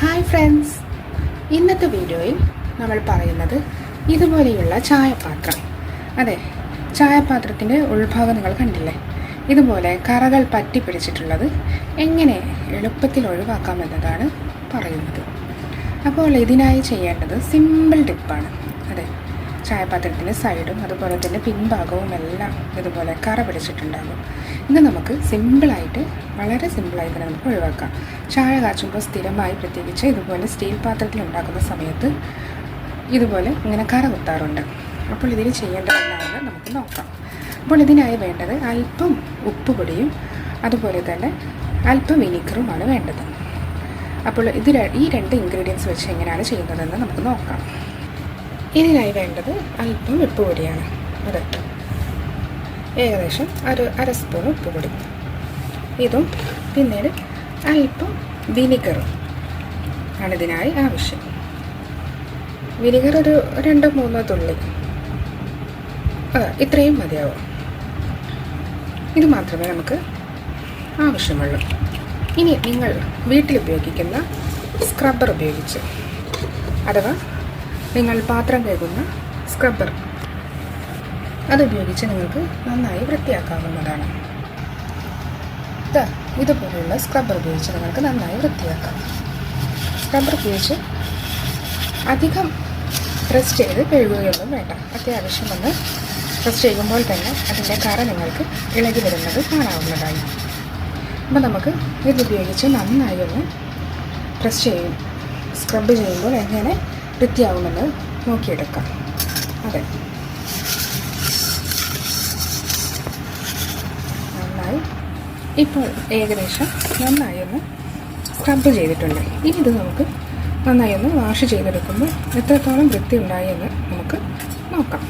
Hi friends ഇന്നത്തെ വീഡിയോയിൽ നമ്മൾ പറയുന്നത് ഇതുപോലെയുള്ള ചായപാത്രം. അതെ ചായപാത്രത്തിന്റെ ഉൾഭാഗം നിങ്ങൾ കണ്ടില്ലേ? ഇതുപോലെ കറകൾ പറ്റി പിടിച്ചിട്ടുള്ളത് എങ്ങനെ എളുപ്പത്തിൽ ഒഴിവാക്കാമെന്നതാണ് പറയുന്നത്. അപ്പോൾ ഇതിനായി ചെയ്യേണ്ടത് സിമ്പിൾ ടിപ്പാണ് ചായപാത്രത്തിന്റെ സൈഡും അതുപോലെ തന്നെ പിൻഭാഗവും എല്ലാം ഇതുപോലെ കറ പിടിച്ചിട്ടുണ്ടാകും. ഇത് നമുക്ക് സിമ്പിളായിട്ട് വളരെ സിമ്പിളായി തന്നെ നമുക്ക് ഒഴിവാക്കാം. ചായ കാച്ചുമ്പോൾ സ്ഥിരമായി പ്രത്യേകിച്ച് ഇതുപോലെ സ്റ്റീൽ പാത്രത്തിൽ ഉണ്ടാക്കുന്ന സമയത്ത് ഇതുപോലെ ഇങ്ങനെ കറ കുത്താറുണ്ട്. അപ്പോൾ ഇതിന് ചെയ്യേണ്ടതെന്നാണ് നമുക്ക് നോക്കാം. അപ്പോൾ ഇതിനായി വേണ്ടത് അല്പം ഉപ്പ് പൊടിയും അതുപോലെ തന്നെ അല്പം വിനിഗറുമാണ് വേണ്ടത്. അപ്പോൾ ഇത് ഈ രണ്ട് ഇൻഗ്രീഡിയൻസ് വെച്ച് എങ്ങനെയാണ് ചെയ്യുന്നതെന്ന് നമുക്ക് നോക്കാം. ഇതിനായി വേണ്ടത് അല്പം ഉപ്പ് പൊടിയാണ്. അത്. ഏകദേശം ഒരു അര സ്പൂൺ ഉപ്പ് പൊടി. ഇതും പിന്നീട് അല്പം വിനിഗറും ആണ് ഇതിനായി ആവശ്യം. വിനിഗർ ഒരു രണ്ടോ മൂന്നോ തുള്ളി. ഇത്രയും മതിയാവും. ഇത് മാത്രമേ നമുക്ക് ആവശ്യമുള്ളൂ. ഇനി നിങ്ങൾ വീട്ടിൽ ഉപയോഗിക്കുന്ന സ്ക്രബ്ബർ ഉപയോഗിച്ച് അഥവാ നിങ്ങൾ പാത്രം കഴുകുന്ന സ്ക്രബ്ബർ അതുപയോഗിച്ച് നിങ്ങൾക്ക് നന്നായി വൃത്തിയാക്കാവുന്നതാണ്. ഇതുപോലെയുള്ള സ്ക്രബ്ബർ ഉപയോഗിച്ച് നിങ്ങൾക്ക് നന്നായി വൃത്തിയാക്കാം. സ്ക്രബ്ബർ ഉപയോഗിച്ച് അധികം പ്രസ് ചെയ്ത് കഴുകുകയൊന്നും വേണ്ട. അത്യാവശ്യം ഒന്ന് പ്രസ് ചെയ്യുമ്പോൾ തന്നെ അതിന്റെ കറ നിങ്ങൾക്ക് ഇളകി വരുന്നത് കാണാവുന്നതായി. അപ്പോൾ നമുക്ക് ഇതുപയോഗിച്ച് നന്നായി ഒന്ന് പ്രസ് ചെയ്യും. സ്ക്രബ് ചെയ്യുമ്പോൾ എങ്ങനെ വൃത്തിയാവുമെന്ന് നോക്കിയെടുക്കാം. അതെ. നന്നായി. ഇപ്പോൾ ഏകദേശം നന്നായി ഒന്ന് സ്ക്രബ് ചെയ്തിട്ടുണ്ട്. ഇനി ഇത് നമുക്ക് നന്നായി ഒന്ന് വാഷ് ചെയ്തെടുക്കുമ്പോൾ എത്രത്തോളം വൃത്തി ഉണ്ടായി എന്ന് നമുക്ക് നോക്കാം.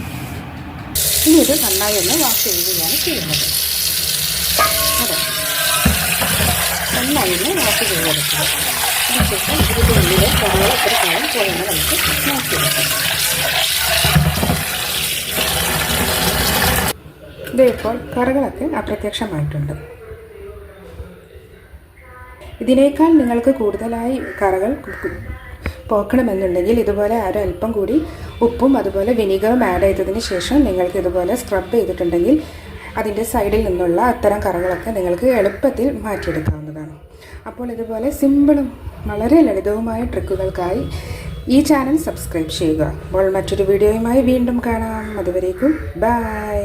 ഇനി ഇത് നന്നായി ഒന്ന് വാഷ് ചെയ്യുകയാണ് ചെയ്യുന്നത്. അതെ. നന്നായി ഒന്ന് വാഷ് ചെയ്തെടുക്കുക. അതിനുശേഷം ഉള്ളിലെ കറികൾ എത്ര കാലം പോയെന്ന് നമുക്ക് നോക്കിയെടുക്കാം ഇത് ഇപ്പോൾ കറകളൊക്കെ അപ്രത്യക്ഷമായിട്ടുണ്ട്. ഇതിനേക്കാൾ നിങ്ങൾക്ക് കൂടുതലായി കറകൾ പോക്കണമെന്നുണ്ടെങ്കിൽ ഇതുപോലെ ആരോ അല്പം കൂടി ഉപ്പും അതുപോലെ വിനീഗറും ആഡ് ചെയ്തതിന് ശേഷം നിങ്ങൾക്ക് ഇതുപോലെ സ്ക്രബ് ചെയ്തിട്ടുണ്ടെങ്കിൽ അതിന്റെ സൈഡിൽ നിന്നുള്ള അത്തരം കറകളൊക്കെ നിങ്ങൾക്ക് എളുപ്പത്തിൽ മാറ്റിയെടുക്കാവുന്നതാണ് അപ്പോൾ ഇതുപോലെ സിമ്പിളും വളരെ ലളിതവുമായ ട്രിക്കുകൾക്കായി ഈ ചാനൽ സബ്സ്ക്രൈബ് ചെയ്യുക. അപ്പോൾ മറ്റൊരു വീഡിയോയുമായി വീണ്ടും കാണാം. അതുവരേക്കും ബൈ.